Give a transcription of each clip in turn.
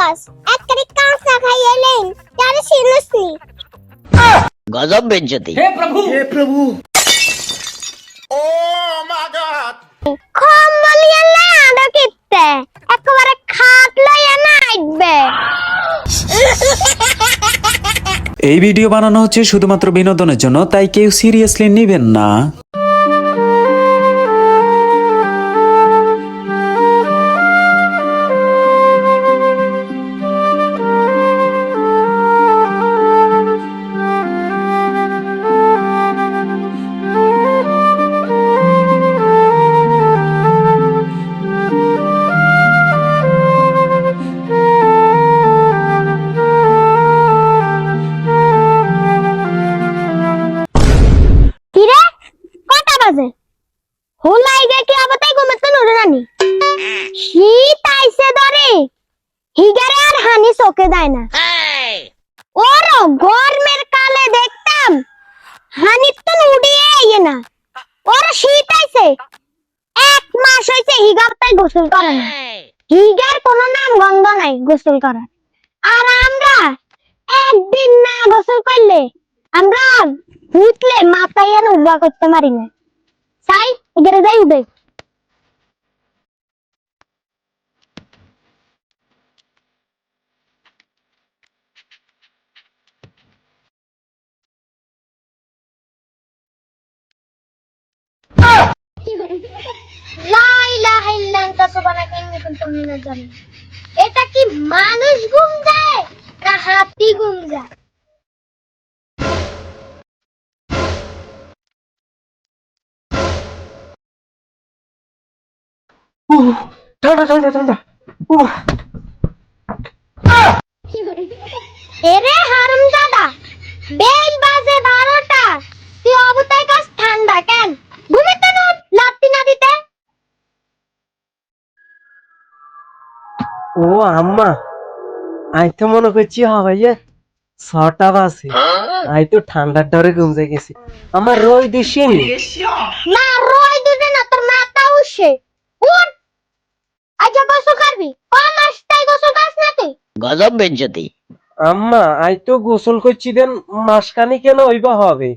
একবারে কাঁচা খাই এলেন তারে সিনসনি গজব বেজ্জতি কম বলিয়ে না আদো কিতে একবারে খাট লইয়া না আইবে এই ভিডিও বানানো হচ্ছে শুধুমাত্র বিনোদনের জন্য তাই কেউ সিরিয়াসলি নেবেন না। শীত আইছে ধরে হিগারে আর হানি চোখে দেয় না। ওর গরমের কালে দেখতাম হানি তো উড়িয়ে আইয়ে না। ওর শীত আইছে। এক মাস হইছে হিগারটাই গোসল করে না হিগার কোনো নাম গন্ধ নাই গোসল করার। আর আমরা একদিন না গোসল করলে আমরা উঠলে মাথায় উবা করতে পারি না। সাই এখানে যাই উঠে। কুনতু মিনাজ এটা কি মানুষ ঘুম যায় না হাতি ঘুম যায় ঠান্ডা ঠান্ডা ঠান্ডা উহ, এরে হারাম দাদা বেল বাজে ও আম্মা আই তো মনে করছি হবে যে ছটা বাজে। আই তো ঠান্ডার ডরে গেছি। আমার দিসিনি না? রয় দুধে না তোর মাথা উঠছে। উঠ! আজ গোসল করবি? কম আসতাই গোসল কাজ না তুই? গজব আম্মা আই তো গোসল করছি দেন মাসখানি কেন হইবা হবে?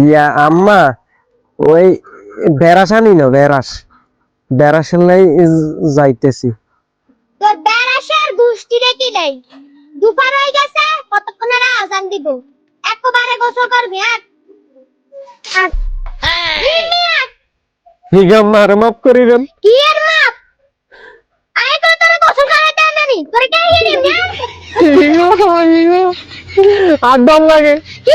ইয়া আম্মা ওই বেড়াস আনি না বেড়াস। বেড়াসের লাই যাইতেছি। তোর বেড়াসের গুষ্টি রেখি দেই দুপুর হয়ে গেছে কতক্ষণ আর আজান দিব? একেবারে গোসল করবি আর আর মাফ করে তোর কে না আর দম লাগে। কি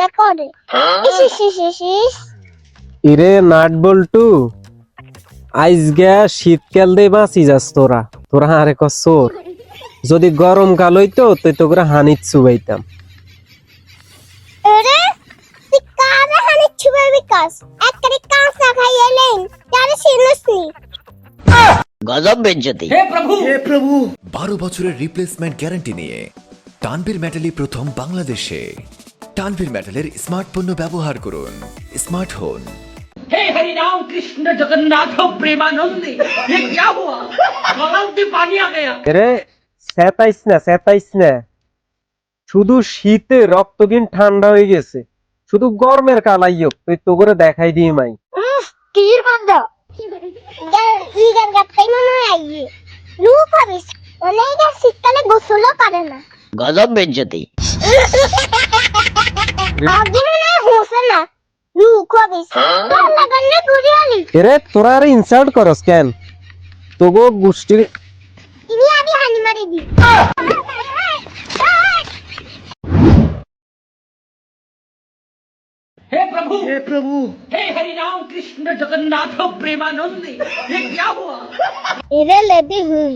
না করে। ইস ইরে নাট বল্টু আইজ গে শীতকাল দে বাঁচি যাস তোরা। তোরা আরে কসোর যদি গরমকাল হইতো তুই তো করে হানিত চুবাইতাম। আরে তুই কারে হানি ছুবে বিকাশ একবারে কাঁচা খাই এলেন তারে সিরিয়াসলি গজব বেঞ্জতি বারো বছরের রিপ্লেসমেন্ট গ্যারান্টি নিয়ে টানভীর মেটালি প্রথম বাংলাদেশে। টানভীর মেটালের স্মার্ট পণ্য ব্যবহার করুন স্মার্ট হন हे हरि राम कृष्ण जगन्नाथ प्रेमानंद ये क्या हुआ गलाव से पानी आ गया রে সেতাইস না সেতাইস না শুধু শীতে রক্তগিন ঠান্ডা হয়ে গেছে শুধু গরমের কালাই হোক তুই তো করে দেখাই দিয়ে মাই কির বন্ধ ই গান গাতাই মনে হয় আইয়ে রূপ হবে অনেক শীতকালে গোসলও করে না গজব বেঞ্জতি এরে তোরা আরে ইনসাল্ট করস কেন তোগো গোষ্ঠীর ইনি আমি হানি মারি দি हे प्रभु हे प्रभु हे हरि राम कृष्ण जगन्नाथ प्रेमानंद ये क्या हुआ এরে লেদি হুই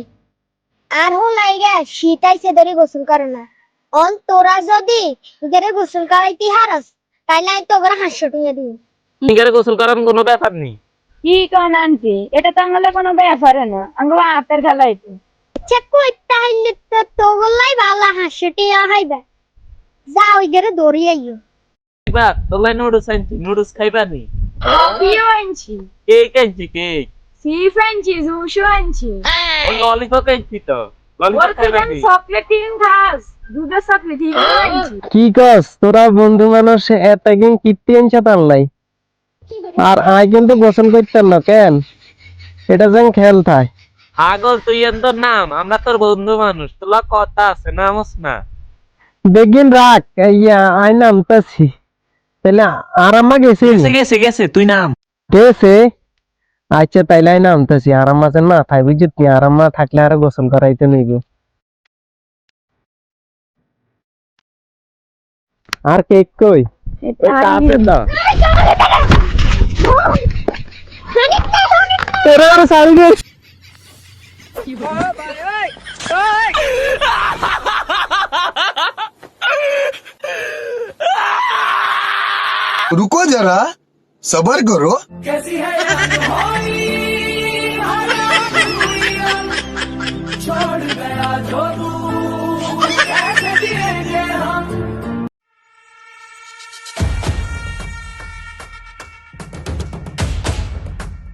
আর হো লাইগা শীত আইছে ধরে গোসল করে না অন তোরা যদি তোদের গোসল করাইতে হারস? তাইলে আমি তোর হাস্য টুঙে দিই নিগারে গোসল করার কোনো ব্যাপার নেই। কি কন আনছি এটা তো আঙ্গলে কোনো ব্যাপার না। আঙ্গুলো হাতের খেলা এটা চেক কইতে হইলে তো তোগুলাই ভালো হাস্যটি হাইবা। যা ওই গেরে দৌড়ি আইও। বা তোলাই নুডলস আনছি। নুডলস খাইবা নি? কফিও আনছি? কেক আনছি কেক। চিপস আনছি জুসও আনছি। ও ললিপপ আনছি তো। কি কস? তোরা বন্ধু মানুষ কীর্তি আনছে তাল্লাই আর আই কিন্তু গোসল না কেন? এটা যেন খেল থাই আগল তুই তোর নাম? আমরা তোর বন্ধু মানুষ তোলা কথা আছে নামস না? দেখিন রাখ। ইয়া আই নামতাছি। তাহলে আর আমা গেছে গেছে গেছে তুই নাম। গেছে? आजच्या पहिलाही ना तशी आरामाचं ना थायबी ती आरामात थाकल्यावर गोसल करायचं नाही गो. आर केक कोय. रुको जरा सबर करो. कैसी है